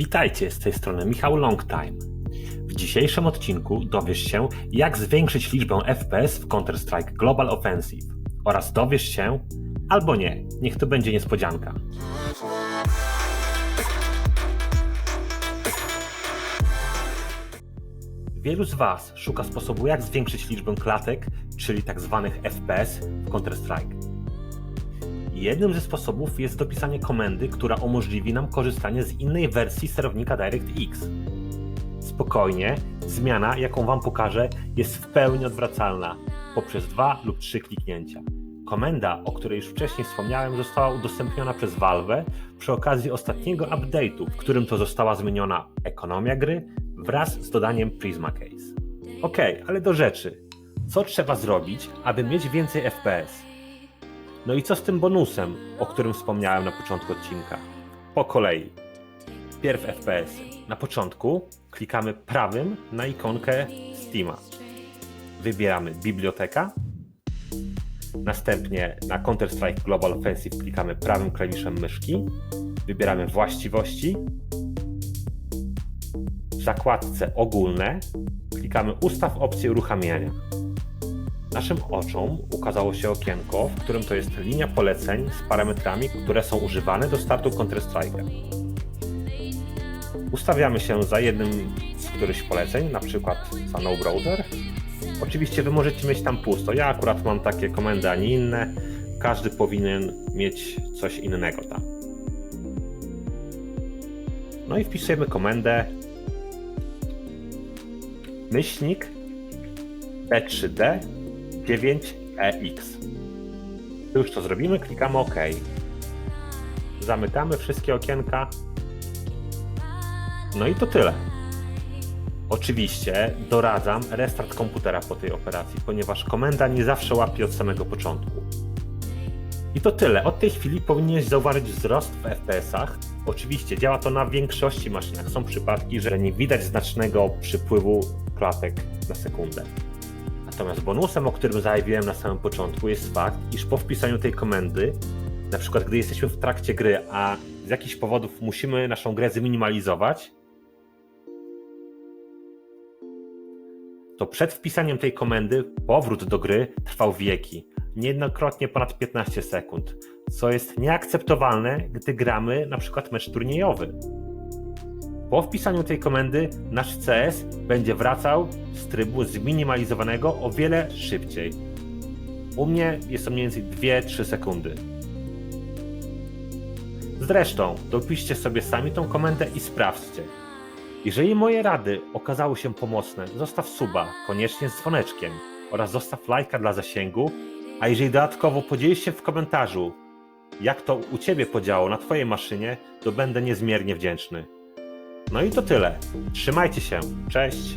Witajcie, z tej strony Michał Longtime. W dzisiejszym odcinku dowiesz się, jak zwiększyć liczbę FPS w Counter-Strike Global Offensive oraz dowiesz się, albo nie, niech to będzie niespodzianka. Wielu z Was szuka sposobu, jak zwiększyć liczbę klatek, czyli tzw. FPS w Counter-Strike. Jednym ze sposobów jest dopisanie komendy, która umożliwi nam korzystanie z innej wersji sterownika DirectX. Spokojnie, zmiana, jaką Wam pokażę, jest w pełni odwracalna poprzez dwa lub trzy kliknięcia. Komenda, o której już wcześniej wspomniałem, została udostępniona przez Valve przy okazji ostatniego update'u, w którym to została zmieniona ekonomia gry wraz z dodaniem Prisma Case. Ok, ale do rzeczy. Co trzeba zrobić, aby mieć więcej FPS? No i co z tym bonusem, o którym wspomniałem na początku odcinka? Po kolei. Pierw FPS. Na początku klikamy prawym na ikonkę Steama. Wybieramy biblioteka. Następnie na Counter-Strike Global Offensive klikamy prawym klawiszem myszki. Wybieramy właściwości. W zakładce ogólne klikamy ustaw opcję uruchamiania. Naszym oczom ukazało się okienko, w którym to jest linia poleceń z parametrami, które są używane do startu Counter-Strike'a. Ustawiamy się za jednym z którychś poleceń, na przykład za no browser. Oczywiście wy możecie mieć tam pusto. Ja akurat mam takie komendy, a nie inne. Każdy powinien mieć coś innego tam. No i wpisujemy komendę myślnik B3D 9EX. Gdy już to zrobimy, klikamy OK. Zamykamy wszystkie okienka. No i to tyle. Oczywiście doradzam restart komputera po tej operacji, ponieważ komenda nie zawsze łapie od samego początku. I to tyle. Od tej chwili powinieneś zauważyć wzrost w FPS-ach. Oczywiście działa to na większości maszynach. Są przypadki, że nie widać znacznego przypływu klatek na sekundę. Natomiast bonusem, o którym zajawiłem na samym początku, jest fakt, iż po wpisaniu tej komendy, na przykład gdy jesteśmy w trakcie gry, a z jakichś powodów musimy naszą grę zminimalizować, to przed wpisaniem tej komendy powrót do gry trwał wieki, niejednokrotnie ponad 15 sekund, co jest nieakceptowalne, gdy gramy na przykład mecz turniejowy. Po wpisaniu tej komendy nasz CS będzie wracał z trybu zminimalizowanego o wiele szybciej. U mnie jest to mniej więcej 2-3 sekundy. Zresztą, dopiszcie sobie sami tą komendę i sprawdźcie. Jeżeli moje rady okazały się pomocne, zostaw suba, koniecznie z dzwoneczkiem oraz zostaw lajka dla zasięgu, a jeżeli dodatkowo podzielisz się w komentarzu, jak to u Ciebie podziało na Twojej maszynie, to będę niezmiernie wdzięczny. No i to tyle. Trzymajcie się. Cześć.